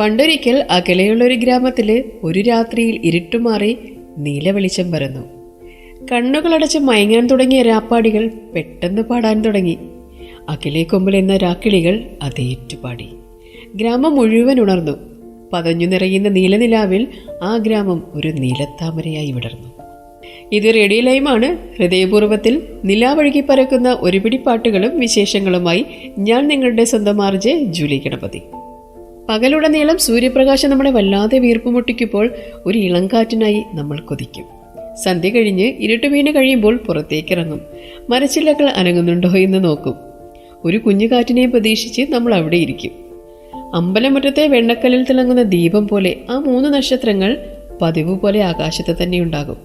പണ്ടൊരിക്കൽ അകലെയുള്ള ഒരു ഗ്രാമത്തിൽ ഒരു രാത്രിയിൽ ഇരുട്ടുമാറി നീല വെളിച്ചം പരന്നു. കണ്ണുകളടച്ച് മയങ്ങാൻ തുടങ്ങിയ രാപ്പാടികൾ പെട്ടെന്ന് പാടാൻ തുടങ്ങി. അകലെ എന്ന രാക്കിളികൾ അതേറ്റുപാടി. ഗ്രാമം മുഴുവൻ ഉണർന്നു. പതഞ്ഞു നിറയുന്ന നീലനിലാവിൽ ആ ഗ്രാമം ഒരു നീലത്താമരയായി വിടർന്നു. ഇത് റേഡിയോ ലൈമാണ് ഹൃദയപൂർവത്തിൽ നിലാവഴുകി പരക്കുന്ന ഒരുപിടി പാട്ടുകളും വിശേഷങ്ങളുമായി ഞാൻ നിങ്ങളുടെ സ്വന്തം ആർജെ ജൂലി ഗണപതി. പകലുടനീളം സൂര്യപ്രകാശം നമ്മളെ വല്ലാതെ വീർപ്പുമുട്ടിക്കുമ്പോൾ ഒരു ഇളങ്കാറ്റിനായി നമ്മൾ കൊതിക്കും. സന്ധ്യ കഴിഞ്ഞ് ഇരുട്ട് വീണ് കഴിയുമ്പോൾ പുറത്തേക്കിറങ്ങും. മരച്ചില്ലകൾ അനങ്ങുന്നുണ്ടോ എന്ന് നോക്കും. ഒരു കുഞ്ഞു കാറ്റിനെ പ്രതീക്ഷിച്ച് നമ്മൾ അവിടെ ഇരിക്കും. അമ്പലമുറ്റത്തെ വെണ്ണക്കല്ലിൽ തിളങ്ങുന്ന ദീപം പോലെ ആ മൂന്ന് നക്ഷത്രങ്ങൾ പതിവ് പോലെ ആകാശത്ത് തന്നെ ഉണ്ടാകും.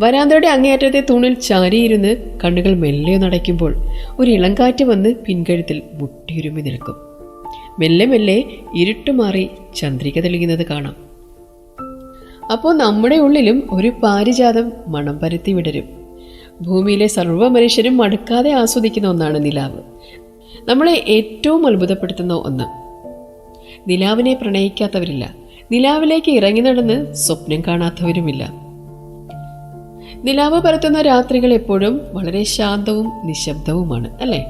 വരാന്തയുടെ അങ്ങേയറ്റത്തെ തൂണിൽ ചാരിയിരുന്ന് കണ്ണുകൾ മെല്ലെ നടയ്ക്കുമ്പോൾ ഒരു ഇളങ്കാറ്റ് വന്ന് പിൻകഴുത്തിൽ മുട്ടിയുരുമി നിൽക്കും. മെല്ലെ മെല്ലെ ഇരുട്ടുമാറി ചന്ദ്രിക തെളിയുന്നത് കാണാം. അപ്പോൾ നമ്മുടെ ഉള്ളിലും ഒരു പാരിജാതം മണം പരത്തി വിടരും. ഭൂമിയിലെ സർവ മനുഷ്യരും മടുക്കാതെ ആസ്വദിക്കുന്ന ഒന്നാണ് നിലാവ്. നമ്മളെ ഏറ്റവും അത്ഭുതപ്പെടുത്തുന്ന ഒന്ന്. നിലാവിനെ പ്രണയിക്കാത്തവരില്ല. നിലാവിലേക്ക് ഇറങ്ങി നടന്ന് സ്വപ്നം കാണാത്തവരുമില്ല. നിലാവ് പരത്തുന്ന രാത്രികൾ എപ്പോഴും വളരെ ശാന്തവും നിശബ്ദവുമാണ് അല്ലേ?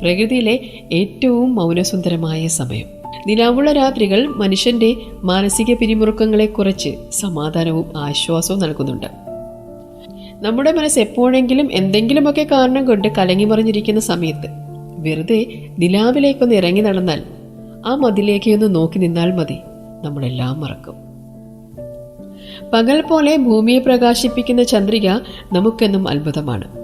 പ്രകൃതിയിലെ ഏറ്റവും മൗനസുന്ദരമായ സമയം. നിലാവുള്ള രാത്രികൾ മനുഷ്യന്റെ മാനസിക പിരിമുറുക്കങ്ങളെ കുറച്ച് സമാധാനവും ആശ്വാസവും നൽകുന്നുണ്ട്. നമ്മുടെ മനസ്സ് എപ്പോഴെങ്കിലും എന്തെങ്കിലുമൊക്കെ കാരണം കൊണ്ട് കലങ്ങിമറിഞ്ഞിരിക്കുന്ന സമയത്ത് വെറുതെ നിലാവിലേക്കൊന്ന് ഇറങ്ങി നടന്നാൽ ആ മതിലേക്ക് ഒന്ന് നോക്കി നിന്നാൽ മതി. നമ്മളെല്ലാം മറക്കും. പകൽ പോലെ ഭൂമിയെ പ്രകാശിപ്പിക്കുന്ന ചന്ദ്രിക നമുക്കെന്നും അത്ഭുതമാണ്.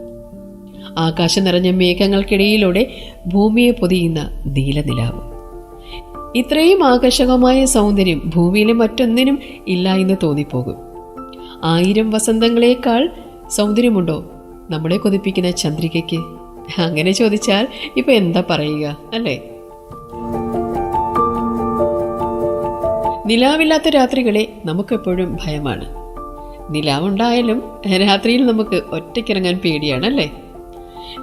ആകാശം നിറഞ്ഞ മേഘങ്ങൾക്കിടയിലൂടെ ഭൂമിയെ പൊതിയുന്ന നീലനിലാവ് ഇത്രയും ആകർഷകമായ സൗന്ദര്യം ഭൂമിയിലെ മറ്റൊന്നിനും ഇല്ല എന്ന് തോന്നിപ്പോകും. ആയിരം വസന്തങ്ങളേക്കാൾ സൗന്ദര്യമുണ്ടോ? നമ്മളെ കൊതിപ്പിക്കുന്ന ചന്ദ്രികയ്ക്ക്? അങ്ങനെ ചോദിച്ചാൽ ഇപ്പൊ എന്താ പറയുക അല്ലേ? നിലാവില്ലാത്ത രാത്രികളെ നമുക്കെപ്പോഴും ഭയമാണ്. നിലാവുണ്ടായാലും രാത്രിയിൽ നമുക്ക് ഒറ്റയ്ക്കിറങ്ങാൻ പേടിയാണ് അല്ലേ?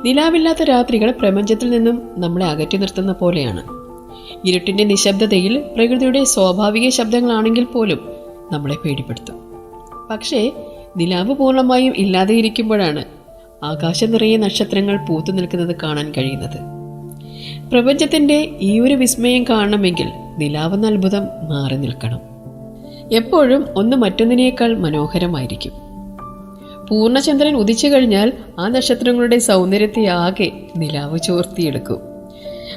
നിലാവില്ലാത്ത രാത്രികൾ പ്രപഞ്ചത്തിൽ നിന്നും നമ്മളെ അകറ്റി നിർത്തുന്ന പോലെയാണ്. ഇരുട്ടിന്റെ നിശബ്ദതയിൽ പ്രകൃതിയുടെ സ്വാഭാവിക ശബ്ദങ്ങളാണെങ്കിൽ പോലും നമ്മളെ പേടിപ്പെടുത്തും. പക്ഷേ നിലാവ് പൂർണമായും ഇല്ലാതെ ഇരിക്കുമ്പോഴാണ് ആകാശം നിറയെ നക്ഷത്രങ്ങൾ പൂത്തു നിൽക്കുന്നത് കാണാൻ കഴിയുന്നത്. പ്രപഞ്ചത്തിന്റെ ഈ ഒരു വിസ്മയം കാണണമെങ്കിൽ നിലാവെന്ന അത്ഭുതം മാറി നിൽക്കണം. എപ്പോഴും ഒന്ന് മറ്റൊന്നിനേക്കാൾ മനോഹരമായിരിക്കും. പൂർണചന്ദ്രൻ ഉദിച്ചു കഴിഞ്ഞാൽ ആ നക്ഷത്രങ്ങളുടെ സൗന്ദര്യത്തെ ആകെ നിലാവ് ചോർത്തിയെടുക്കും.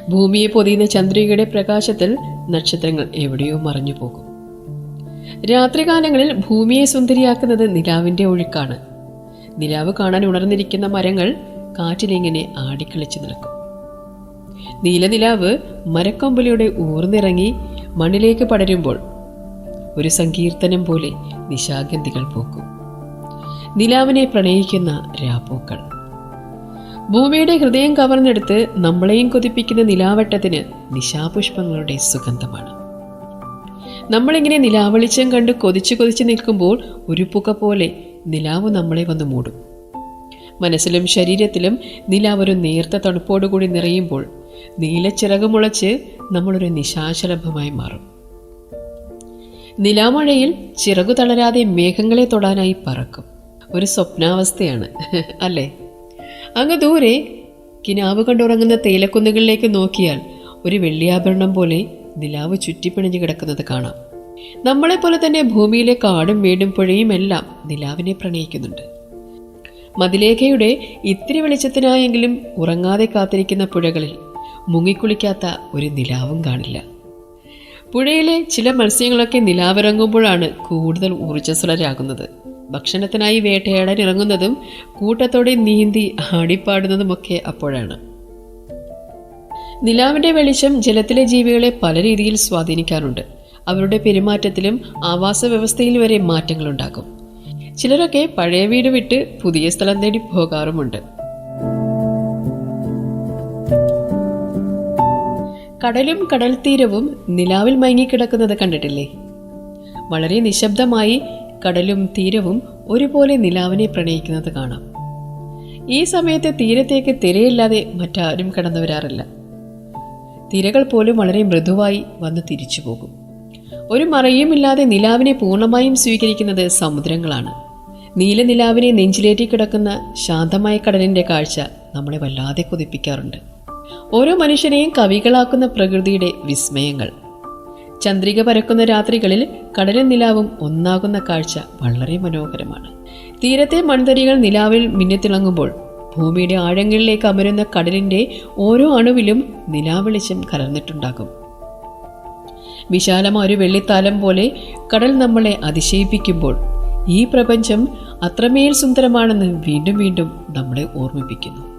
ഭൂമിയെ പൊതിയുന്ന ചന്ദ്രികയുടെ പ്രകാശത്തിൽ നക്ഷത്രങ്ങൾ എവിടെയോ മറഞ്ഞു പോകും. രാത്രികാലങ്ങളിൽ ഭൂമിയെ സുന്ദരിയാക്കുന്നത് നിലാവിന്റെ ഒഴുക്കാണ്. നിലാവ് കാണാൻ ഉണർന്നിരിക്കുന്ന മരങ്ങൾ കാറ്റിലിങ്ങനെ ആടിക്കളിച്ചു നിൽക്കും. നീലനിലാവ് മരക്കൊമ്പലിയുടെ ഊർന്നിറങ്ങി മണ്ണിലേക്ക് പടരുമ്പോൾ ഒരു സങ്കീർത്തനം പോലെ നിശാഗന്ധികൾ പൂക്കും. നിലാവിനെ പ്രണയിക്കുന്ന രാപ്പൂക്കൾ. ഭൂമിയുടെ ഹൃദയം കവർന്നെടുത്ത് നമ്മളെയും കൊതിപ്പിക്കുന്ന നിലാവട്ടത്തിന് നിശാപുഷ്പങ്ങളുടെ സുഗന്ധമാണ്. നമ്മളിങ്ങനെ നിലാവളിച്ചം കണ്ട് കൊതിച്ചു കൊതിച്ച് നിൽക്കുമ്പോൾ ഒരു പുക പോലെ നിലാവ് നമ്മളെ വന്ന് മൂടും. മനസ്സിലും ശരീരത്തിലും നിലാവ് ഒരു നേർത്ത തണുപ്പോടുകൂടി നിറയുമ്പോൾ നീലച്ചിറകുമുളച്ച് നമ്മളൊരു നിശാശലഭമായി മാറും. നിലാമഴയിൽ ചിറകു തളരാതെ മേഘങ്ങളെ തൊടാനായി പറക്കും. ഒരു സ്വപ്നാവസ്ഥയാണ് അല്ലേ? അങ്ങ് ദൂരെ കിനാവ് കണ്ടുറങ്ങുന്ന തേയിലക്കുന്നുകളിലേക്ക് നോക്കിയാൽ ഒരു വെള്ളിയാഭരണം പോലെ നിലാവ് ചുറ്റിപ്പിണഞ്ഞു കിടക്കുന്നത് കാണാം. നമ്മളെപ്പോലെ തന്നെ ഭൂമിയിലെ കാടും വീടും പുഴയും എല്ലാം നിലാവിനെ പ്രണയിക്കുന്നുണ്ട്. മതിലേഖയുടെ ഇത്തിരി വെളിച്ചത്തിനായെങ്കിലും ഉറങ്ങാതെ കാത്തിരിക്കുന്ന പുഴകളിൽ മുങ്ങിക്കുളിക്കാത്ത ഒരു നിലാവും കാണില്ല. പുഴയിലെ ചില മത്സ്യങ്ങളൊക്കെ നിലാവിറങ്ങുമ്പോഴാണ് കൂടുതൽ ഊർജസ്വലരാകുന്നത്. ഭക്ഷണത്തിനായി വേട്ടയാടാൻ ഇറങ്ങുന്നതും കൂട്ടത്തോടെ നീന്തി ആടിപ്പാടുന്നതുമൊക്കെ അപ്പോഴാണ്. നിലാവിന്റെ വെളിച്ചം ജലത്തിലെ ജീവികളെ പല രീതിയിൽ സ്വാധീനിക്കാറുണ്ട്. അവരുടെ പെരുമാറ്റത്തിലും ആവാസ വ്യവസ്ഥയിൽ വരെ മാറ്റങ്ങളുണ്ടാകും. ചിലരൊക്കെ പഴയ വീട് വിട്ട് പുതിയ സ്ഥലം തേടി പോകാറുമുണ്ട്. കടലും കടൽ തീരവും നിലാവിൽ മയങ്ങിക്കിടക്കുന്നത് കണ്ടിട്ടില്ലേ? വളരെ നിശബ്ദമായി കടലും തീരവും ഒരുപോലെ നിലാവിനെ പ്രണയിക്കുന്നത് കാണാം. ഈ സമയത്ത് തീരത്തേക്ക് തിരയില്ലാതെ മറ്റാരും കടന്നു വരാറില്ല തിരകൾ പോലും വളരെ മൃദുവായി വന്ന് തിരിച്ചു പോകും. ഒരു മറയുമില്ലാതെ നിലാവിനെ പൂർണമായും സ്വീകരിക്കുന്നത് സമുദ്രങ്ങളാണ്. നീല നീലനിലാവിനെ നെഞ്ചിലേറ്റി കിടക്കുന്ന ശാന്തമായ കടലിന്റെ കാഴ്ച നമ്മളെ വല്ലാതെ കൊതിപ്പിക്കാറുണ്ട്. ഓരോ മനുഷ്യനെയും കവികളാക്കുന്ന പ്രകൃതിയുടെ വിസ്മയങ്ങൾ. ചന്ദ്രിക പരക്കുന്ന രാത്രികളിൽ കടലും നിലാവും ഒന്നാകുന്ന കാഴ്ച വളരെ മനോഹരമാണ്. തീരത്തെ മൺതരികൾ നിലാവിൽ മിന്നിത്തിളങ്ങുമ്പോൾ ഭൂമിയുടെ ആഴങ്ങളിലേക്ക് അമരുന്ന കടലിന്റെ ഓരോ അണുവിലും നിലാവെളിച്ചം കലർന്നിട്ടുണ്ടാകും. വിശാലമായ ഒരു വെള്ളിത്താലം പോലെ കടൽ നമ്മളെ അതിശയിപ്പിക്കുമ്പോൾ ഈ പ്രപഞ്ചം അത്രമേൽ സുന്ദരമാണെന്ന് വീണ്ടും വീണ്ടും നമ്മളെ ഓർമ്മിപ്പിക്കുന്നു.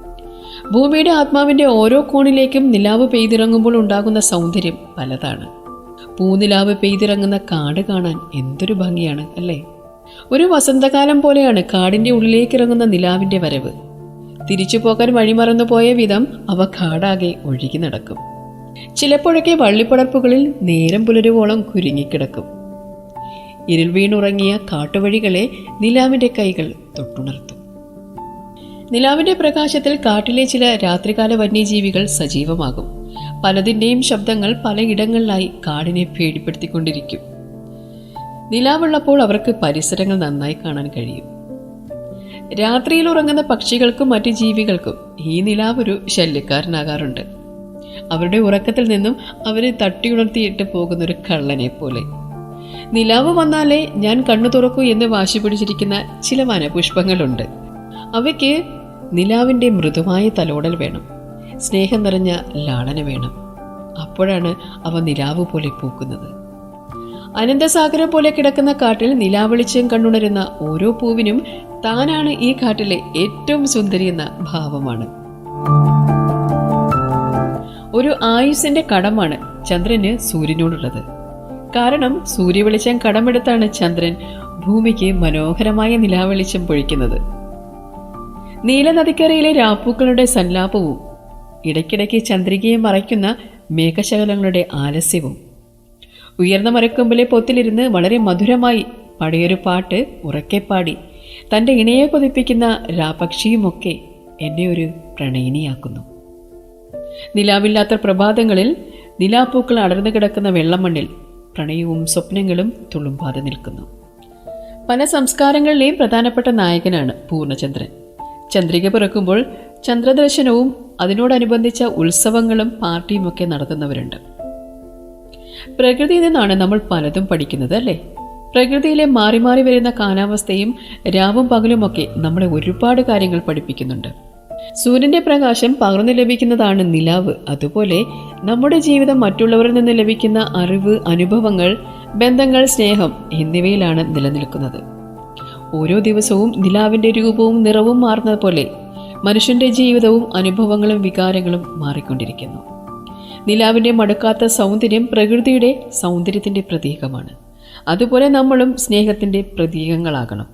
ഭൂമിയുടെ ആത്മാവിന്റെ ഓരോ കോണിലേക്കും നിലാവ് പെയ്തിറങ്ങുമ്പോൾ ഉണ്ടാകുന്ന സൗന്ദര്യം പലതാണ്. പൂനിലാവ് പെയ്തിറങ്ങുന്ന കാട് കാണാൻ എന്തൊരു ഭംഗിയാണ് അല്ലേ? ഒരു വസന്തകാലം പോലെയാണ് കാടിന്റെ ഉള്ളിലേക്ക് ഇറങ്ങുന്ന നിലാവിന്റെ വരവ്. തിരിച്ചു പോകാൻ വഴിമറന്നു പോയ വിധം അവ കാടാകെ ഒഴുകി നടക്കും. ചിലപ്പോഴൊക്കെ വള്ളിപ്പടർപ്പുകളിൽ നേരം പുലരുവോളം കുരുങ്ങിക്കിടക്കും. ഇരുൾ വീണുറങ്ങിയ കാട്ടുവഴികളെ നിലാവിന്റെ കൈകൾ തൊട്ടുണർത്തും. നിലാവിന്റെ പ്രകാശത്തിൽ കാട്ടിലെ ചില രാത്രികാല വന്യജീവികൾ സജീവമാകും. പലതിന്റെയും ശബ്ദങ്ങൾ പലയിടങ്ങളിലായി കാടിനെ പേടിപ്പെടുത്തിക്കൊണ്ടിരിക്കും. നിലാവുള്ളപ്പോൾ അവർക്ക് പരിസരങ്ങൾ നന്നായി കാണാൻ കഴിയും. രാത്രിയിൽ ഉറങ്ങുന്ന പക്ഷികൾക്കും മറ്റു ജീവികൾക്കും ഈ നിലാവ് ഒരു ശല്യക്കാരനാകാറുണ്ട്. അവരുടെ ഉറക്കത്തിൽ നിന്നും അവരെ തട്ടിയുണർത്തിയിട്ട് പോകുന്ന ഒരു കള്ളനെ പോലെ നിലാവ് വന്നാലേ ഞാൻ കണ്ണു തുറക്കൂ എന്ന് വാശി പിടിച്ചിരിക്കുന്ന ചില വനപുഷ്പങ്ങളുണ്ട്. അവയ്ക്ക് നിലാവിന്റെ മൃദുവായ തലോടൽ വേണം. സ്നേഹം നിറഞ്ഞ ലാളന വേണം. അപ്പോഴാണ് അവ നിലാവ് പോലെ പൂക്കുന്നത്. അനന്തസാഗരം പോലെ കിടക്കുന്ന കാട്ടിൽ നിലാവെളിച്ചം കണ്ടുണരുന്ന ഓരോ പൂവിനും താനാണ് ഈ കാട്ടിലെ ഏറ്റവും സുന്ദരി എന്ന ഭാവമാണ്. ഒരു ആയുസിന്റെ കടമാണ് ചന്ദ്രന് സൂര്യനോടുള്ളത്. കാരണം സൂര്യവെളിച്ചം കടമെടുത്താണ് ചന്ദ്രൻ ഭൂമിക്ക് മനോഹരമായ നിലാവെളിച്ചം പൊഴിക്കുന്നത്. നീലനദിക്കരയിലെ രാപ്പൂക്കളുടെ സല്ലാപവും ഇടയ്ക്കിടയ്ക്ക് ചന്ദ്രികയെ മറയ്ക്കുന്ന മേഘശകലങ്ങളുടെ ആലസ്യവും. ഉയർന്ന മരക്കൊമ്പിലെ പൊത്തിലിരുന്ന് വളരെ മധുരമായി പഴയൊരു പാട്ട് ഉറക്കെ പാടി തന്റെ ഇണയെ കൊതിപ്പിക്കുന്ന രാപക്ഷിയുമൊക്കെ എന്നെ ഒരു പ്രണയിനിയാക്കുന്നു. നിലാവില്ലാത്ത പ്രഭാതങ്ങളിൽ നിലാപ്പൂക്കൾ അടർന്നു കിടക്കുന്ന വെള്ളമണ്ണിൽ പ്രണയവും സ്വപ്നങ്ങളും തുളുമ്പാതെ നിൽക്കുന്നു. പല സംസ്കാരങ്ങളിലെയും പ്രധാനപ്പെട്ട നായകനാണ് പൂർണചന്ദ്രൻ. ചന്ദ്രിക പിറക്കുമ്പോൾ ചന്ദ്രദർശനവും അതിനോടനുബന്ധിച്ച ഉത്സവങ്ങളും പാർട്ടിയുമൊക്കെ നടത്തുന്നവരുണ്ട്. പ്രകൃതിയിൽ നിന്നാണ് നമ്മൾ പലതും പഠിക്കുന്നത് അല്ലേ? പ്രകൃതിയിലെ മാറി മാറി വരുന്ന കാലാവസ്ഥയും രാവും പകലുമൊക്കെ നമ്മളെ ഒരുപാട് കാര്യങ്ങൾ പഠിപ്പിക്കുന്നുണ്ട്. സൂര്യന്റെ പ്രകാശം പകർന്നു ലഭിക്കുന്നതാണ് നിലാവ്. അതുപോലെ നമ്മുടെ ജീവിതം മറ്റുള്ളവരിൽ നിന്ന് ലഭിക്കുന്ന അറിവ് അനുഭവങ്ങൾ ബന്ധങ്ങൾ സ്നേഹം എന്നിവയിലാണ് നിലനിൽക്കുന്നത്. ഓരോ ദിവസവും നിലാവിന്റെ രൂപവും നിറവും മാറുന്നത് പോലെ മനുഷ്യന്റെ ജീവിതവും അനുഭവങ്ങളും വികാരങ്ങളും മാറിക്കൊണ്ടിരിക്കുന്നു. നിലാവിന്റെ മടുക്കാത്ത സൗന്ദര്യം പ്രകൃതിയുടെ സൗന്ദര്യത്തിന്റെ പ്രതീകമാണ്. അതുപോലെ നമ്മളും സ്നേഹത്തിന്റെ പ്രതീകങ്ങളാകണം.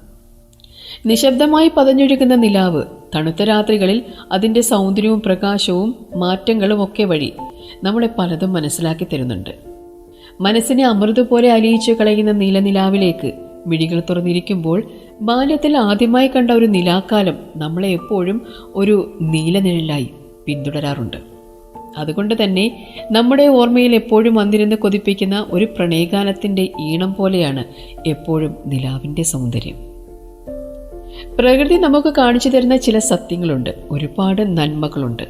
നിശബ്ദമായി പതഞ്ഞൊഴുകുന്ന നിലാവ് തണുത്ത രാത്രികളിൽ അതിന്റെ സൗന്ദര്യവും പ്രകാശവും മാറ്റങ്ങളും ഒക്കെ വഴി നമ്മളെ പലതും മനസ്സിലാക്കി തരുന്നുണ്ട്. മനസ്സിനെ അമൃത് പോലെ അലിയിച്ചു കളയുന്ന നീലനിലാവിലേക്ക് മിഴികൾ തുറന്നിരിക്കുമ്പോൾ ബാല്യത്തിൽ ആദ്യമായി കണ്ട ഒരു നിലാക്കാലം നമ്മളെ എപ്പോഴും ഒരു നീലനിഴലായി പിന്തുടരാറുണ്ട്. അതുകൊണ്ട് തന്നെ നമ്മുടെ ഓർമ്മയിൽ എപ്പോഴും വന്നിരുന്ന് കൊതിപ്പിക്കുന്ന ഒരു പ്രണയഗാനത്തിന്റെ ഈണം പോലെയാണ് എപ്പോഴും നിലാവിന്റെ സൗന്ദര്യം. പ്രകൃതി നമുക്ക് കാണിച്ചു തരുന്ന ചില സത്യങ്ങളുണ്ട്. ഒരുപാട് നന്മകളുണ്ട്.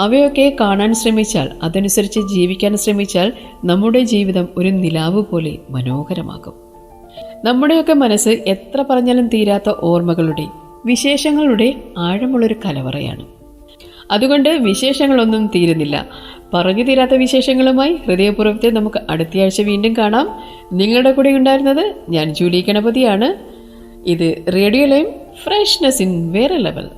അവയൊക്കെ കാണാൻ ശ്രമിച്ചാൽ അതനുസരിച്ച് ജീവിക്കാൻ ശ്രമിച്ചാൽ നമ്മുടെ ജീവിതം ഒരു നിലാവ് പോലെ മനോഹരമാകും. നമ്മുടെയൊക്കെ മനസ്സ് എത്ര പറഞ്ഞാലും തീരാത്ത ഓർമ്മകളുടെ വിശേഷങ്ങളുടെ ആഴമുള്ളൊരു കലവറയാണ്. അതുകൊണ്ട് വിശേഷങ്ങളൊന്നും തീരുന്നില്ല. പറഞ്ഞു തീരാത്ത വിശേഷങ്ങളുമായി ഹൃദയപൂർവത്തെ നമുക്ക് അടുത്തയാഴ്ച വീണ്ടും കാണാം. നിങ്ങളുടെ കൂടെ ഉണ്ടായിരുന്നത് ഞാൻ ജൂലി ഗണപതിയാണ്. ഇത് റേഡിയോ ലൈം ഫ്രഷ്നെസ് ഇൻ വേറെ ലെവൽ.